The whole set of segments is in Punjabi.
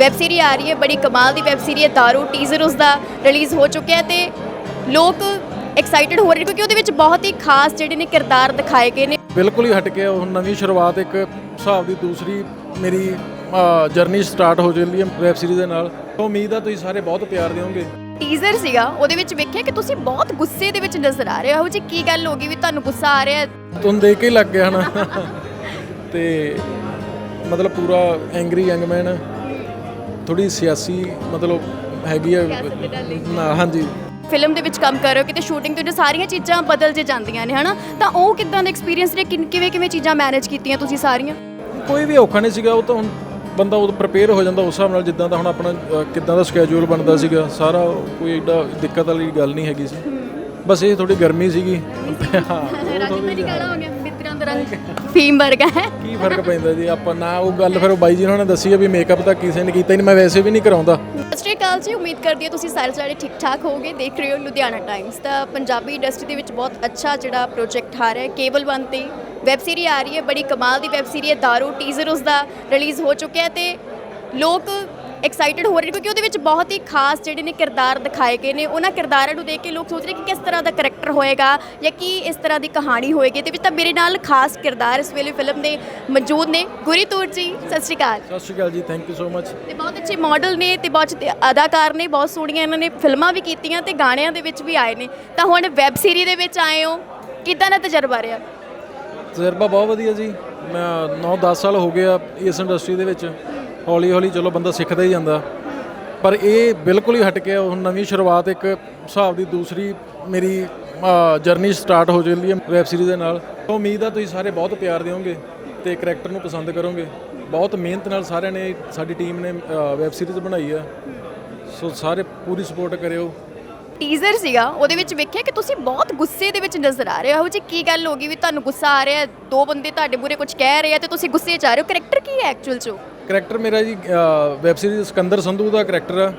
ਵੈਬ ਸੀਰੀ ਆ ਰਹੀ ਹੈ ਬੜੀ ਕਮਾਲ ਦੀ ਵੈਬ ਸੀਰੀ ਹੈ ਦਾਰੂ ਟੀਜ਼ਰ ਉਸ ਦਾ ਰਿਲੀਜ਼ ਹੋ ਚੁੱਕਿਆ ਹੈ ਤੇ ਲੋਕ ਐਕਸਾਈਟਡ ਹੋ ਰਹੇ ਨੇ ਕਿਉਂਕਿ ਉਹਦੇ ਵਿੱਚ ਬਹੁਤ ਹੀ ਖਾਸ ਜਿਹੜੇ ਨੇ ਕਿਰਦਾਰ ਦਿਖਾਏ ਗਏ ਨੇ। ਬਿਲਕੁਲ ਹੀ ਹਟ ਕੇ ਉਹ ਨਵੀਂ ਸ਼ੁਰੂਆਤ ਇੱਕ ਹਿਸਾਬ ਦੀ ਦੂਸਰੀ ਮੇਰੀ ਜਰਨੀ ਸਟਾਰਟ ਹੋ ਚੱਲੀ ਹੈ ਵੈਬ ਸੀਰੀਜ਼ ਦੇ ਨਾਲ। ਉਮੀਦ ਆ ਤੁਸੀਂ ਸਾਰੇ ਬਹੁਤ ਪਿਆਰ ਦਿਓਗੇ। ਟੀਜ਼ਰ ਸੀਗਾ ਉਹਦੇ ਵਿੱਚ ਵੇਖਿਆ ਕਿ ਤੁਸੀਂ ਬਹੁਤ ਗੁੱਸੇ ਦੇ ਵਿੱਚ ਨਜ਼ਰ ਆ ਰਹੇ ਹੋ। ਜੀ ਕੀ ਗੱਲ ਹੋ ਗਈ ਵੀ ਤੁਹਾਨੂੰ ਗੁੱਸਾ ਆ ਰਿਹਾ? ਤੁਹਾਨੂੰ ਦੇਖ ਕੇ ਲੱਗ ਗਿਆ ਹਨਾ ਤੇ ਮਤਲਬ ਪੂਰਾ ਐਂਗਰੀ ਯੰਗ ਮੈਨ ਥੋੜੀ ਸਿਆਸੀ ਮਤਲਬ ਹੈਗੀ ਆ ਨਾ ਹਾਂਜੀ। ਫਿਲਮ ਦੇ ਵਿੱਚ ਕੰਮ ਕਰ ਰਹੇ ਹੋ ਕਿਤੇ ਸ਼ੂਟਿੰਗ ਤੋਂ ਜੋ ਸਾਰੀਆਂ ਚੀਜ਼ਾਂ ਬਦਲ ਜੇ ਜਾਂਦੀਆਂ ਨੇ ਹਨਾ? ਤਾਂ ਉਹ ਕਿਦਾਂ ਦਾ ਐਕਸਪੀਰੀਅੰਸ ਨੇ? ਕਿਵੇਂ ਕਿਵੇਂ ਚੀਜ਼ਾਂ ਮੈਨੇਜ ਕੀਤੀਆਂ ਤੁਸੀਂ ਸਾਰੀਆਂ? ਕੋਈ ਵੀ ਔਖਾ ਨਹੀਂ ਸੀਗਾ ਉਹ ਤਾਂ ਹੁਣ ਬੰਦਾ ਉਹ ਪ੍ਰਿਪੇਅਰ ਹੋ ਜਾਂਦਾ ਉਸ ਹਿਸਾਬ ਨਾਲ ਜਿੱਦਾਂ ਦਾ ਹੁਣ ਆਪਣਾ ਕਿੱਦਾਂ ਦਾ ਸਕੇਜੂਲ ਬਣਦਾ ਸੀਗਾ ਸਾਰਾ ਕੋਈ ਏਡਾ ਦਿੱਕਤ ਵਾਲੀ ਗੱਲ ਨਹੀਂ ਹੈਗੀ ਸੀ। ਬਸ ਇਹ ਥੋੜੀ ਗਰਮੀ ਸੀਗੀ। ਹਾਂ ਥੋੜ੍ਹੀ ਜਿਹੀ- ਕਾਲਾ ਹੋ ਗਿਆ ਮਿੱਤਰਾਂ ਦਾ ਰੰਗ ਫੀਮ ਵਰਗਾ ਹੈ। ਕੀ ਫ਼ਰਕ ਪੈਂਦਾ ਜੀ? ਆਪਾਂ ਨਾ ਉਹ ਗੱਲ ਫਿਰ ਉਹ ਬਾਈ ਜੀ ਉਹਨਾਂ ਨੇ ਦੱਸੀ ਆ ਵੀ ਮੇਕਅਪ ਤਾਂ ਕਿਸੇ ਨੇ ਕੀਤਾ ਹੀ ਨਹੀਂ ਮੈਂ ਵੈਸੇ ਵੀ ਨਹੀਂ ਕਰਾਉਂਦਾ। ਸਤਿ ਸ਼੍ਰੀ ਅਕਾਲ ਜੀ ਉਮੀਦ ਕਰਦੀ ਹਾਂ ਤੁਸੀਂ ਸਾਰੇ ਸਾਰੇ ਠੀਕ ਠਾਕ ਹੋਵੋਗੇ ਦੇਖ ਰਹੇ ਹੋ ਲੁਧਿਆਣਾ ਟਾਈਮਸ ਤਾਂ ਪੰਜਾਬੀ ਇੰਡਸਟਰੀ ਦੇ ਵਿੱਚ ਬਹੁਤ ਅੱਛਾ ਜਿਹੜਾ ਪ੍ਰੋਜੈਕਟ ਆ ਰਿਹਾ ਹੈ ਕੇਬਲ ਵਨ ਤੇ ਵੈਬ ਸੀਰੀ ਆ ਰਹੀ ਹੈ ਬੜੀ ਕਮਾਲ ਦੀ ਵੈਬ ਸੀਰੀ ਹੈ ਦਾਰੂ ਟੀਜ਼ਰ ਉਸ ਦਾ ਰਿਲੀਜ਼ ਹੋ ਚੁੱਕਿਆ ਤੇ ਲੋਕ ਐਕਸਾਈਟਡ ਹੋ ਰਹੇ ਨੇ ਕਿਉਂਕਿ ਉਹਦੇ ਵਿੱਚ ਬਹੁਤ ਹੀ ਖਾਸ ਜਿਹੜੇ ਨੇ ਕਿਰਦਾਰ ਦਿਖਾਏ ਗਏ ਨੇ। ਉਹਨਾਂ ਕਿਰਦਾਰਾਂ ਨੂੰ ਦੇਖ ਕੇ ਲੋਕ ਸੋਚ ਰਹੇ ਕਿ ਕਿਸ ਤਰ੍ਹਾਂ ਦਾ ਕਰੈਕਟਰ ਹੋਏਗਾ ਜਾਂ ਕੀ ਇਸ ਤਰ੍ਹਾਂ ਦੀ ਕਹਾਣੀ ਹੋਏਗੀ। ਤੇ ਵਿੱਚ ਤਾਂ ਮੇਰੇ ਨਾਲ ਖਾਸ ਕਿਰਦਾਰ ਇਸ ਵੇਲੇ ਫਿਲਮ ਦੇ ਮੌਜੂਦ ਨੇ। ਗੁਰੀਤੂਰ ਜੀ ਸਤਿ ਸ਼੍ਰੀ ਅਕਾਲ। ਸਤਿ ਸ਼੍ਰੀ ਅਕਾਲ ਜੀ ਥੈਂਕ ਯੂ ਸੋ ਮਚ ਤੇ ਬਹੁਤ ਅੱਛੇ ਮਾਡਲ ਨੇ ਤੇ ਬਹੁਤ ਅਦਾਕਾਰ ਨੇ ਬਹੁਤ ਸੋਹਣੀਆਂ ਇਹਨਾਂ ਨੇ ਫਿਲਮਾਂ ਵੀ ਕੀਤੀਆਂ ਤੇ ਗਾਣਿਆਂ ਦੇ ਵਿੱਚ ਵੀ ਆਏ ਨੇ। ਤਾਂ ਹੁਣ ਵੈਬ ਸੀਰੀ ਦੇ ਵਿੱਚ ਆਏ ਹੋ ਕਿਦਾਂ ਦਾ ਤਜਰਬਾ ਰਿਹਾ? ਤਜਰਬਾ ਬਹੁਤ ਵਧੀਆ ਜੀ। ਮੈਂ 9-10 ਸਾਲ ਹੋ ਗਏ ਆ ਇਸ ਇੰਡਸਟਰੀ ਦੇ ਵਿੱਚ। ਹੌਲੀ ਹੌਲੀ ਚਲੋ ਬੰਦਾ ਸਿੱਖਦਾ ਹੀ ਜਾਂਦਾ। ਪਰ ਇਹ ਬਿਲਕੁਲ ਹੀ ਹਟ ਕੇ ਉਹ ਨਵੀਂ ਸ਼ੁਰੂਆਤ ਇੱਕ ਹਿਸਾਬ ਦੀ ਦੂਸਰੀ ਮੇਰੀ ਜਰਨੀ ਸਟਾਰਟ ਹੋ ਜਾਂਦੀ ਹੈ ਵੈਬ ਸੀਰੀਜ਼ ਦੇ ਨਾਲ। ਉਮੀਦ ਆ ਤੁਸੀਂ ਸਾਰੇ ਬਹੁਤ ਪਿਆਰ ਦਿਓਗੇ ਤੇ ਕਰੈਕਟਰ ਨੂੰ ਪਸੰਦ ਕਰੋਗੇ। ਬਹੁਤ ਮਿਹਨਤ ਨਾਲ ਸਾਰਿਆਂ ਨੇ, ਸਾਡੀ ਟੀਮ ਨੇ ਵੈਬ ਸੀਰੀਜ਼ ਬਣਾਈ ਆ। ਸੋ ਸਾਰੇ ਪੂਰੀ ਸਪੋਰਟ ਕਰਿਓ। ਟੀਜ਼ਰ ਸੀਗਾ ਉਹਦੇ ਵਿੱਚ ਵੇਖਿਆ ਕਿ ਤੁਸੀਂ ਬਹੁਤ ਗੁੱਸੇ ਦੇ ਵਿੱਚ ਨਜ਼ਰ ਆ ਰਹੇ ਹੋ। ਇਹੋ ਜੀ ਕੀ ਗੱਲ ਹੋ ਗਈ ਵੀ ਤੁਹਾਨੂੰ ਗੁੱਸਾ ਆ ਰਿਹਾ? ਦੋ ਬੰਦੇ ਤੁਹਾਡੇ ਬੁਰੇ ਕੁਝ ਕਹਿ ਰਹੇ ਆ ਤੇ ਤੁਸੀਂ ਗੁੱਸੇ 'ਚ ਆ ਰਹੇ ਹੋ? ਕਰੈਕਟਰ ਕੀ ਹੈ ਐਕਚੁਅਲ 'ਚ? ਕਰੈਕਟਰ ਮੇਰਾ ਜੀ ਵੈਬ ਸੀਰੀਜ਼ ਸਿਕੰਦਰ ਸੰਧੂ ਦਾ ਕਰੈਕਟਰ ਆ।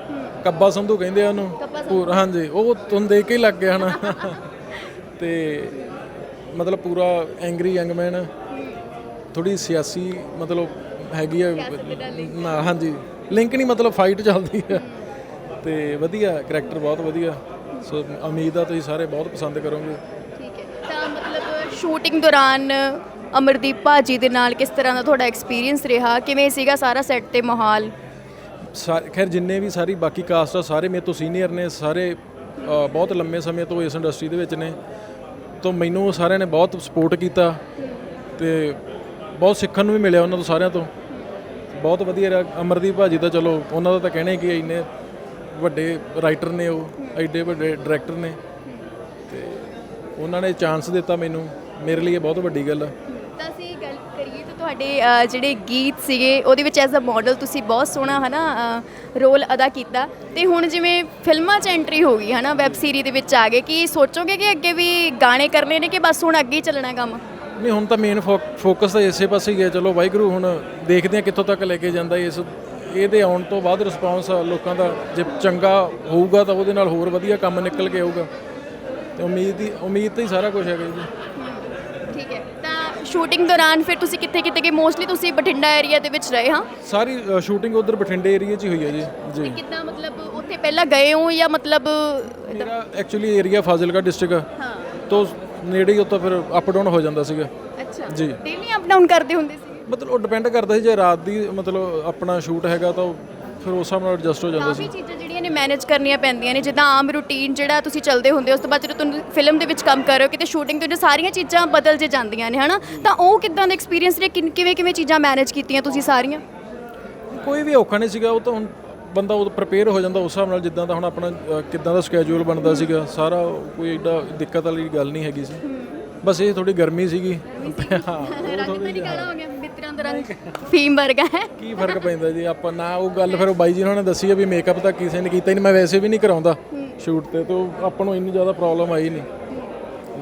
ਕੱਬਾ ਸੰਧੂ ਕਹਿੰਦੇ ਆ ਉਹਨੂੰ। ਪੂਰਾ ਹਾਂਜੀ ਉਹ ਤੁਹਾਨੂੰ ਦੇਖ ਕੇ ਹੀ ਲੱਗ ਗਿਆ ਹਨਾ। ਤੇ ਮਤਲਬ ਪੂਰਾ ਐਂਗਰੀ ਯੰਗ ਮੈਨ ਥੋੜੀ ਸਿਆਸੀ ਮਤਲਬ ਹੈਗੀ ਆ। ਨਾ ਹਾਂਜੀ। ਲਿੰਕ ਨਹੀਂ ਮਤਲਬ ਫਾਈਟ ਚੱਲਦੀ ਆ। ਤੇ ਵਧੀਆ ਕਰੈਕਟਰ ਬਹੁਤ ਵਧੀਆ। ਸੋ ਉਮੀਦ ਆ ਤੁਸੀਂ ਸਾਰੇ ਬਹੁਤ ਪਸੰਦ ਕਰੋਗੇ। ਠੀਕ ਹੈ। ਤਾਂ ਮਤਲਬ ਸ਼ੂਟਿੰਗ ਦੌਰਾਨ ਅਮਰਦੀਪ ਭਾਜੀ ਦੇ ਨਾਲ ਕਿਸ ਤਰ੍ਹਾਂ ਦਾ ਤੁਹਾਡਾ ਐਕਸਪੀਰੀਅੰਸ ਰਿਹਾ? ਕਿਵੇਂ ਸੀਗਾ ਸਾਰਾ ਸੈੱਟ ਤੇ ਮਾਹੌਲ? ਖੈਰ ਜਿੰਨੇ ਵੀ ਸਾਰੀ ਬਾਕੀ ਕਾਸਟ ਆ ਸਾਰੇ ਮੇਰੇ ਤੋਂ ਸੀਨੀਅਰ ਨੇ ਸਾਰੇ ਬਹੁਤ ਲੰਮੇ ਸਮੇਂ ਤੋਂ ਇਸ ਇੰਡਸਟਰੀ ਦੇ ਵਿੱਚ ਨੇ। ਤੋਂ ਮੈਨੂੰ ਸਾਰਿਆਂ ਨੇ ਬਹੁਤ ਸਪੋਰਟ ਕੀਤਾ ਤੇ ਬਹੁਤ ਸਿੱਖਣ ਨੂੰ ਵੀ ਮਿਲਿਆ ਉਹਨਾਂ ਤੋਂ ਸਾਰਿਆਂ ਤੋਂ। ਬਹੁਤ ਵਧੀਆ ਰਿਹਾ। ਅਮਰਦੀਪ ਭਾਜੀ ਤਾਂ ਚਲੋ ਉਹਨਾਂ ਦਾ ਤਾਂ ਕਹਿਣਾ ਕਿ ਇੰਨੇ ਵੱਡੇ ਰਾਈਟਰ ਨੇ ਉਹ ਐਡੇ ਵੱਡੇ ਡਾਇਰੈਕਟਰ ਨੇ। ਤੇ ਉਹਨਾਂ ਨੇ ਚਾਂਸ ਦਿੱਤਾ ਮੈਨੂੰ। ਮੇਰੇ ਲਈ ਇਹ ਬਹੁਤ ਵੱਡੀ ਗੱਲ ਆ। ਤਾਂ ਅਸੀਂ ਗੱਲ ਕਰੀਏ ਤਾਂ ਤੁਹਾਡੇ ਅ, ਜਿਹੜੇ ਗੀਤ ਸੀਗੇ ਉਹਦੇ ਵਿੱਚ ਐਜ਼ ਅ ਮਾਡਲ ਤੁਸੀਂ ਬਹੁਤ ਸੋਹਣਾ ਹਨਾ ਰੋਲ ਅਦਾ ਕੀਤਾ। ਤੇ ਹੁਣ ਜਿਵੇਂ ਫਿਲਮਾਂ 'ਚ ਐਂਟਰੀ ਹੋ ਗਈ ਹਨਾ ਵੈਬ ਸੀਰੀ ਦੇ ਵਿੱਚ ਆ ਗਏ ਕੀ ਸੋਚੋਗੇ ਕਿ ਅੱਗੇ ਵੀ ਗਾਣੇ ਕਰਨੇ ਨੇ ਕਿ ਬਸ ਹੁਣ ਅੱਗੇ ਹੀ ਚੱਲਣਾ ਕੰਮ? ਨਹੀਂ ਹੁਣ ਤਾਂ ਮੇਨ ਫੋਕਸ ਤਾਂ ਇਸੇ ਪਾਸੇ ਹੀ ਹੈ। ਚਲੋ ਵਾਹਿਗੁਰੂ ਹੁਣ ਦੇਖਦੇ ਆ ਕਿੱਥੋਂ ਤੱਕ ਲੈ ਕੇ ਜਾਂਦਾ ਇਸ ਇਹਦੇ ਆਉਣ ਤੋਂ ਬਾਅਦ ਰਿਸਪਾਂਸ ਲੋਕਾਂ ਦਾ ਜੇ ਚੰਗਾ ਹੋਊਗਾ ਤਾਂ ਉਹਦੇ ਨਾਲ ਹੋਰ ਵਧੀਆ ਕੰਮ ਨਿਕਲ ਕੇ ਆਊਗਾ। ਤੇ ਉਮੀਦ ਹੀ ਉਮੀਦ ਤੇ ਹੀ ਸਾਰਾ ਕੁਝ ਹੈਗਾ ਜੀ। ਠੀਕ ਹੈ। ਤਾਂ ਸ਼ੂਟਿੰਗ ਦੌਰਾਨ ਫਿਰ ਤੁਸੀਂ ਕਿੱਥੇ ਕਿੱਥੇ ਗਏ? ਮੋਸਟਲੀ ਤੁਸੀਂ ਬਠਿੰਡਾ ਏਰੀਆ ਦੇ ਵਿੱਚ ਰਹੇ ਹਾਂ? ਸਾਰੀ ਸ਼ੂਟਿੰਗ ਉਧਰ ਬਠਿੰਡੇ ਏਰੀਆ 'ਚ ਹੀ ਹੋਈ ਹੈ ਜੀ। ਜੀ। ਕਿੱਦਾਂ ਮਤਲਬ ਉੱਥੇ ਪਹਿਲਾਂ ਗਏ ਹੋ ਜਾਂ ਮਤਲਬ ਮੇਰਾ ਐਕਚੁਅਲੀ ਏਰੀਆ ਫਾਜ਼ਿਲਕਾ ਡਿਸਟ੍ਰਿਕਟ ਹਾਂ। ਤੋਂ ਨੇੜੇ ਹੀ ਉੱਥੋਂ ਫਿਰ ਅਪ ਡਾਊਨ ਹੋ ਜਾਂਦਾ ਸੀਗਾ। ਅੱਛਾ। ਜੀ। ਡੇਲੀ ਅਪ ਡਾਊਨ ਕਰਦੇ ਹੁੰਦੇ ਸੀ? ਮਤਲਬ ਉਹ ਡਿਪੈਂਡ ਕਰਦਾ ਸੀ ਜੇ ਰਾਤ ਦੀ ਮਤਲਬ ਆਪਣਾ ਸ਼ੂਟ ਹੈਗਾ ਤਾਂ ਫਿਰ ਉਸ ਹਿਸਾਬ ਨਾਲ ਐਡਜਸਟ ਹੋ ਜਾਂਦਾ ਸੀ। ਕਾਫੀ ਚੀਜ਼ਾਂ ਜਿਹੜੀਆਂ ਨੇ ਮੈਨੇਜ ਕਰਨੀਆਂ ਪੈਂਦੀਆਂ ਨੇ ਜਿੱਦਾਂ ਆਮ ਰੂਟੀਨ ਜਿਹੜਾ ਤੁਸੀਂ ਚੱਲਦੇ ਹੁੰਦੇ ਹੋ, ਉਸ ਤੋਂ ਬਾਅਦ ਜਦੋਂ ਤੁਸੀਂ ਫਿਲਮ ਦੇ ਵਿੱਚ ਕੰਮ ਕਰ ਰਹੇ ਹੋ ਕਿਤੇ ਸ਼ੂਟਿੰਗ ਤੋਂ ਜੋ ਸਾਰੀਆਂ ਚੀਜ਼ਾਂ ਬਦਲ ਜੇ ਜਾਂਦੀਆਂ ਨੇ ਹਨਾ? ਤਾਂ ਉਹ ਕਿੱਦਾਂ ਦਾ ਐਕਸਪੀਰੀਅੰਸ ਨੇ? ਕਿਨ- ਕਿਵੇਂ ਕਿਵੇਂ ਚੀਜ਼ਾਂ ਮੈਨੇਜ ਕੀਤੀਆਂ ਤੁਸੀਂ ਸਾਰੀਆਂ? ਕੋਈ ਵੀ ਔਖਾ ਨਹੀਂ ਸੀਗਾ ਉਹ ਤਾਂ ਹੁਣ ਬੰਦਾ ਉਹ ਪ੍ਰਿਪੇਅਰ ਹੋ ਜਾਂਦਾ ਉਸ ਹਿਸਾਬ ਨਾਲ ਜਿੱਦਾਂ ਦਾ ਹੁਣ ਆਪਣਾ ਅ, ਕਿੱਦਾਂ ਦਾ ਸਕੇਜੂਲ ਬਣਦਾ ਸੀਗਾ ਸਾਰਾ ਕੋਈ ਏਡਾ ਦਿੱਕਤ ਵਾਲੀ ਗੱਲ ਨਹੀਂ ਹੈਗੀ ਸੀ। ਬਸ ਇਹ ਥੋੜੀ ਗਰਮੀ ਸੀਗੀ। ਹਾਂ। ਹੋ ਗਿਆ। ਫੀਮ ਵਰਗਾ ਹੈ। ਕੀ ਫ਼ਰਕ ਪੈਂਦਾ ਜੀ? ਆਪਾਂ ਨਾ ਉਹ ਗੱਲ ਫਿਰ ਉਹ ਬਾਈ ਜੀ ਉਹਨਾਂ ਨੇ ਦੱਸੀ ਆ ਵੀ ਮੇਕਅਪ ਤਾਂ ਕਿਸੇ ਨੇ ਕੀਤਾ ਹੀ ਨਹੀਂ ਮੈਂ ਵੈਸੇ ਵੀ ਨਹੀਂ ਕਰਾਉਂਦਾ ਸ਼ੂਟ ਤੇ ਤੋਂ ਆਪਾਂ ਨੂੰ ਇੰਨੀ ਜ਼ਿਆਦਾ ਪ੍ਰੋਬਲਮ ਆਈ ਨਹੀਂ।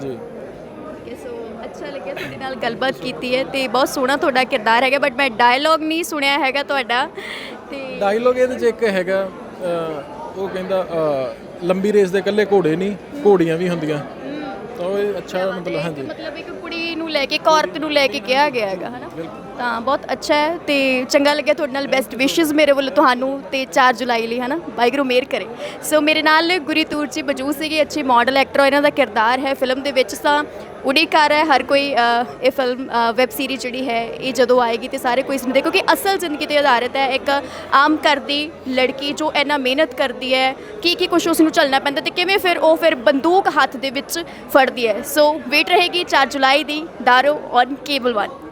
ਜੀ। ਅੱਛਾ ਲੱਗਿਆ ਤੁਹਾਡੇ ਨਾਲ ਗੱਲਬਾਤ ਕੀਤੀ ਹੈ ਤੇ ਬਹੁਤ ਸੋਹਣਾ ਤੁਹਾਡਾ ਕਿਰਦਾਰ ਹੈਗਾ ਬਟ ਮੈਂ ਡਾਇਲੌਗ ਨਹੀਂ ਸੁਣਿਆ ਹੈਗਾ ਤੁਹਾਡਾ ਤੇ ਡਾਇਲੋਗ ਇਹਦੇ 'ਚ ਇੱਕ ਹੈਗਾ ਉਹ ਕਹਿੰਦਾ ਲੰਬੀ ਰੇਸ ਦੇ ਇਕੱਲੇ ਘੋੜੇ ਨਹੀਂ ਘੋੜੀਆਂ ਵੀ ਹੁੰਦੀਆਂ। ਤਾਂ ਉਹ ਇਹ ਅੱਛਾ ਮਤਲਬ ਹਾਂਜੀ। ਮਤਲਬ ਇੱਕ ਨੂੰ ਲੈ ਕੇ, ਇੱਕ ਔਰਤ ਨੂੰ ਲੈ ਕੇ ਕਿਹਾ ਗਿਆ ਹੈਗਾ, ਹਨਾ? ਤਾਂ ਬਹੁਤ ਅੱਛਾ ਹੈ ਤੇ ਚੰਗਾ ਲੱਗਿਆ ਤੁਹਾਡੇ ਨਾਲ ਬੈਸਟ ਵਿਸ਼ੇਸ ਮੇਰੇ ਵੱਲੋਂ ਤੁਹਾਨੂੰ ਤੇ 4 ਜੁਲਾਈ ਲਈ, ਹਨਾ? ਵਾਹਿਗੁਰੂ ਮਿਹਰ ਕਰੇ। ਸੋ ਮੇਰੇ ਨਾਲ ਗੁਰੀ ਗੁਰੀਤੂਰ ਜੀ ਮੌਜੂਦ ਸੀਗੇ, ਅੱਛੇ ਮਾਡਲ ਐਕਟਰ ਇਹਨਾਂ ਦਾ ਕਿਰਦਾਰ ਹੈ ਫਿਲਮ ਦੇ ਵਿੱਚ, ਤਾਂ ਉਡੀਕ ਕਰ ਰਿਹਾ ਹੈ ਹਰ ਕੋਈ ਅ, ਇਹ ਫਿਲਮ ਵੈਬ ਸੀਰੀਜ਼ ਜਿਹੜੀ ਹੈ ਇਹ ਜਦੋਂ ਆਏਗੀ ਤੇ ਸਾਰੇ ਕੋਈ ਇਸਨੂੰ ਦੇਖੋ ਕਿ ਅਸਲ ਜ਼ਿੰਦਗੀ ਤੇ ਆਧਾਰਿਤ ਹੈ ਇੱਕ ਆਮ ਘਰ ਦੀ ਲੜਕੀ ਜੋ ਇੰਨਾ ਮਿਹਨਤ ਕਰਦੀ ਹੈ ਕੀ ਕੀ ਕੁਝ ਉਸ ਨੂੰ ਝੱਲਣਾ ਪੈਂਦਾ ਤੇ ਕਿਵੇਂ ਫਿਰ ਉਹ ਫਿਰ ਬੰਦੂਕ ਹੱਥ ਦੇ ਵਿੱਚ ਫੜਦੀ ਹੈ। ਸੋ ਵੇਟ ਰਹੇਗੀ 4 ਜੁਲਾਈ ਦੀ ਦਾਰੋ ਔਨ ਕੇਬਲ 1